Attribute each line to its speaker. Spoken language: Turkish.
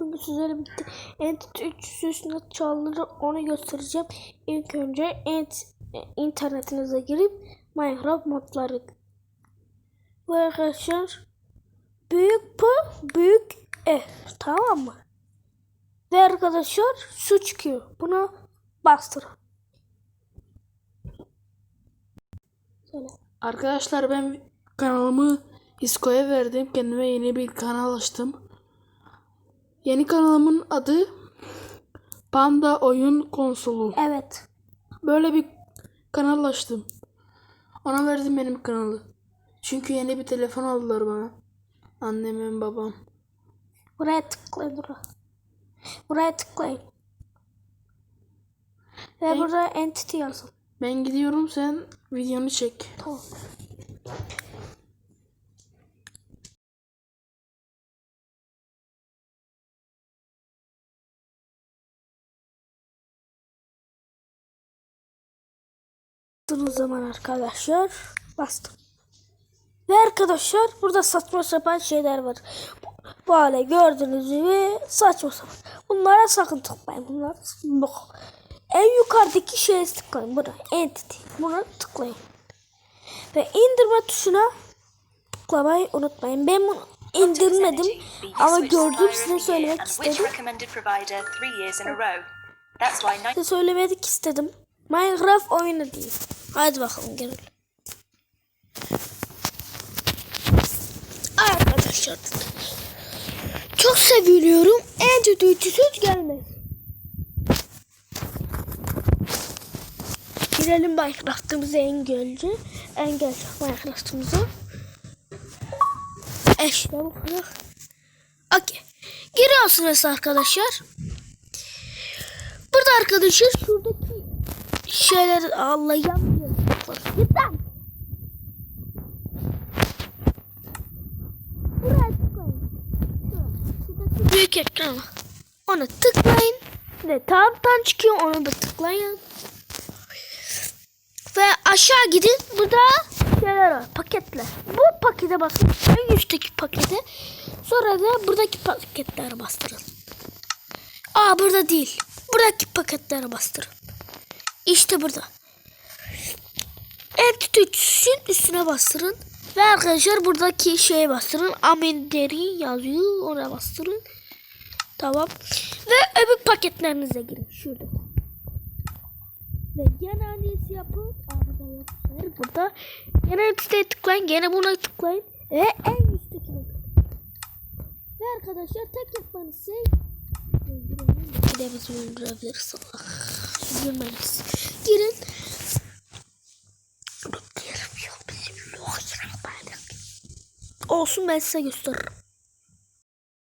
Speaker 1: Bugün sizlere bitti. Entity 300 nasıl çalınır onu göstereceğim. İlk önce ent internetinize girip Minecraft modları. Bu arkadaşlar büyük P büyük E tamam mı? Ve arkadaşlar su çıkıyor. Buna. Söyle.
Speaker 2: Arkadaşlar ben kanalımı Isko'ya verdim. Kendime yeni bir kanal açtım. Yeni kanalımın adı Panda Oyun Konsolu.
Speaker 1: Evet.
Speaker 2: Böyle bir kanal açtım. Ona verdim benim kanalı. Çünkü yeni bir telefon aldılar bana. Annemim babam.
Speaker 1: Buraya tıklayın. Buraya, buraya tıklayın. Ve
Speaker 2: En-
Speaker 1: burada entity yazın.
Speaker 2: Ben gidiyorum sen videonu çek.
Speaker 1: Tamam. Bastığınız zaman arkadaşlar bastım. Ve arkadaşlar burada saçma sapan şeyler var. Hale gördüğünüz gibi saçma sapan. Bunlara sakın tıklayın. Bunlar yok. En yukarıdaki şeye tıklayın. Buna entity. Buna tıklayın. Ve indirme tuşuna tıklamayı unutmayın. Ben bunu indirmedim ama gördüm size söylemek istedim. Size söylemek istedim. Minecraft oyunu değil. Hadi bakalım gelin. Arkadaşlar. Çok seviliyorum. En kötü söz gelmez. Girelim Minecraft'ımıza engelci. Engel Minecraft'ımıza. İşte bu kadar. Okey. Giriyorsunuz arkadaşlar. Burada arkadaşlar şuradaki şeyler Allah yanmıyor. Git lan. Büyük ekran. Ona tıklayın. Ve tabtan çıkıyor onu da tıklayın. Ve aşağı gidin. Burada şeyler var. Paketler. Bu pakete basın. En üstteki pakete. Sonra da buradaki paketlere bastırın. Aa burada değil. Buradaki paketlere bastırın. İşte burada. Entitüsün üstüne bastırın. Ve arkadaşlar buradaki şeye bastırın. Amenderi yazıyor. Ona bastırın. Tamam. Ve öbür paketlerinize girin. Şurada. Ve gene annesi yapın. Yok. Hayır burada. Gene üstte tıklayın. Gene buna tıklayın. Ve en üsttekine tıklayın. Ve arkadaşlar tek yapmanız şey. Allah. Girmeliyiz. Girin. Girelim yok bizim yok. Olsun ben size gösteririm.